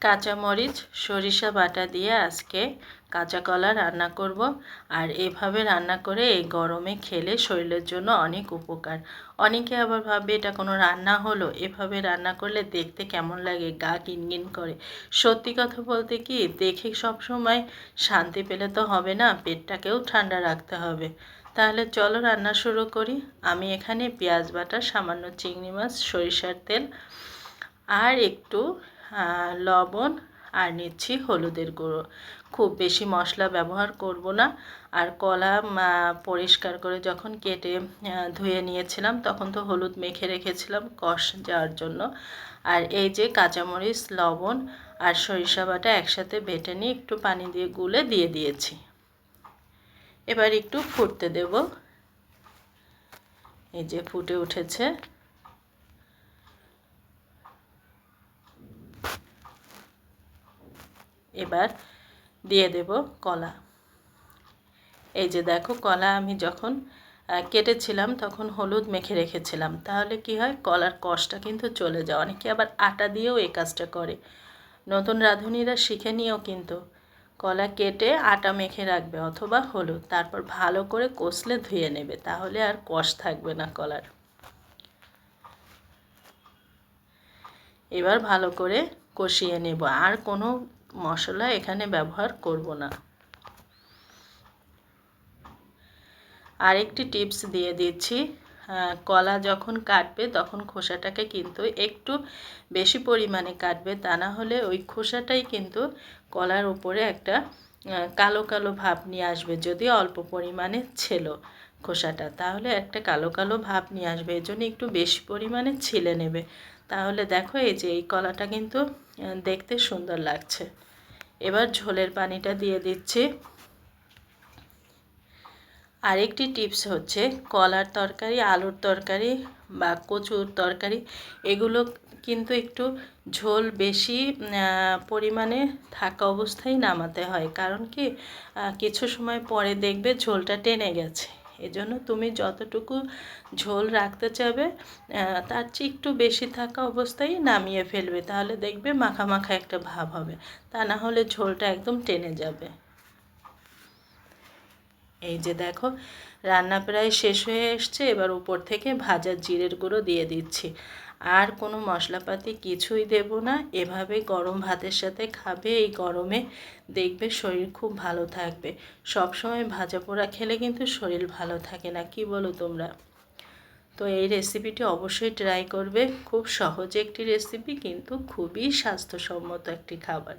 কাঁচামরিচ, সরিষা বাটা দিয়ে আজকে কাঁচা কলা রান্না করব। আর এভাবে রান্না করে এই গরমে খেলে শরীরের জন্য অনেক উপকার। অনেকে আবার ভাবে এটা কোনো রান্না হলো। এভাবে রান্না করলে দেখতে কেমন লাগে, গা কিনকিন করে। সত্যি কথা বলতে কি, দেখে সব সময় শান্তি পেলে তো হবে না, পেটটাকেও ঠান্ডা রাখতে হবে। তাহলে চলো রান্না শুরু করি। আমি এখানে পেঁয়াজ বাটা, সামান্য চিংড়ি মাছ, সরিষার তেল, আর একটু লবণ আর নিচ্ছি হলুদের গুঁড়ো। খুব বেশি মশলা ব্যবহার করব না। আর কলা পরিষ্কার করে যখন কেটে ধুয়ে নিয়েছিলাম তখন তো হলুদ মেখে রেখেছিলাম কষ যাওয়ার জন্য। আর এই যে কাঁচামরিচ, লবণ আর সরিষা বাটা একসাথে বেটে নিয়ে একটু পানি দিয়ে গুলে দিয়ে দিয়েছি। এবার একটু ফুটতে দেব। এই যে ফুটে উঠেছে। এবার দিয়ে দেব কলা। এই যে দেখো, কলা আমি যখন কেটেছিলাম তখন হলুদ মেখে রেখেছিলাম। তাহলে কি হয়, কলার কষটা কিন্তু চলে যায়। অনেকে আবার আটা দিয়েও এই কাজটা করে। নতুন রাঁধুনিরা শিখে নিয়েও কিন্তু। কলা কেটে আটা মেখে রাখবে অথবা হলুদ। তারপর ভালো করে কষলে ধুয়ে নেবে। তাহলে আর কষ থাকবে না কলার। এবার ভালো করে কষিয়ে নেব। আর কোনো মশলা এখানে ব্যবহার করব না। আরেকটি টিপস দিয়ে দিচ্ছি। কলা যখন কাটবে তখন খোসাটাকে কিন্তু একটু বেশি পরিমাণে কাটবে। তা না হলে ওই খোসাটাই কিন্তু কলার উপরে একটা কালো কালো ভাব নিয়ে আসবে। যদি অল্প পরিমাণে ছিল খোসাটা, তাহলে একটা কালো কালো ভাব নিয়ে আসবে। এই জন্য একটু বেশি পরিমাণে ছিলে নেবে। তাহলে দেখো এই যে এই কলাটা কিন্তু দেখতে সুন্দর লাগছে। এবার ঝোলের পানিটা দিয়ে দিচ্ছি। আরেকটি টিপস হচ্ছে, কলার তরকারি, আলুর তরকারি বা কচুর তরকারি, এগুলো কিন্তু একটু ঝোল বেশি পরিমাণে থাকা অবস্থায় নামাতে হয়। কারণ কি কিছু সময় পরে দেখবে ঝোলটা টেনে গেছে। এজন্য তুমি যতটুকু ঝোল রাখতে চাবে তার চেয়ে একটু বেশি থাকা অবস্থায় নামিয়ে ফেলবে। তাহলে দেখবে মাখা মাখা একটা ভাব হবে। তা না হলে ঝোলটা একদম টেনে যাবে। এই যে দেখো, রান্না প্রায় শেষ হয়ে এসছে, এবার উপর থেকে ভাজা জিরের গুঁড়ো দিয়ে দিচ্ছি। আর কোনো মশলাপাতি কিছুই দেব না, এভাবে গরম ভাতের সাথে খাবে এই গরমে, দেখবে শরীর খুব ভালো থাকবে। সব সময় ভাজা পোড়া খেলে কিন্তু শরীর ভালো থাকে না, কি বলো তোমরা? তো এই রেসিপিটি অবশ্যই ট্রাই করবে, খুব সহজ একটি রেসিপি কিন্তু খুবই স্বাস্থ্যসম্মত একটি খাবার।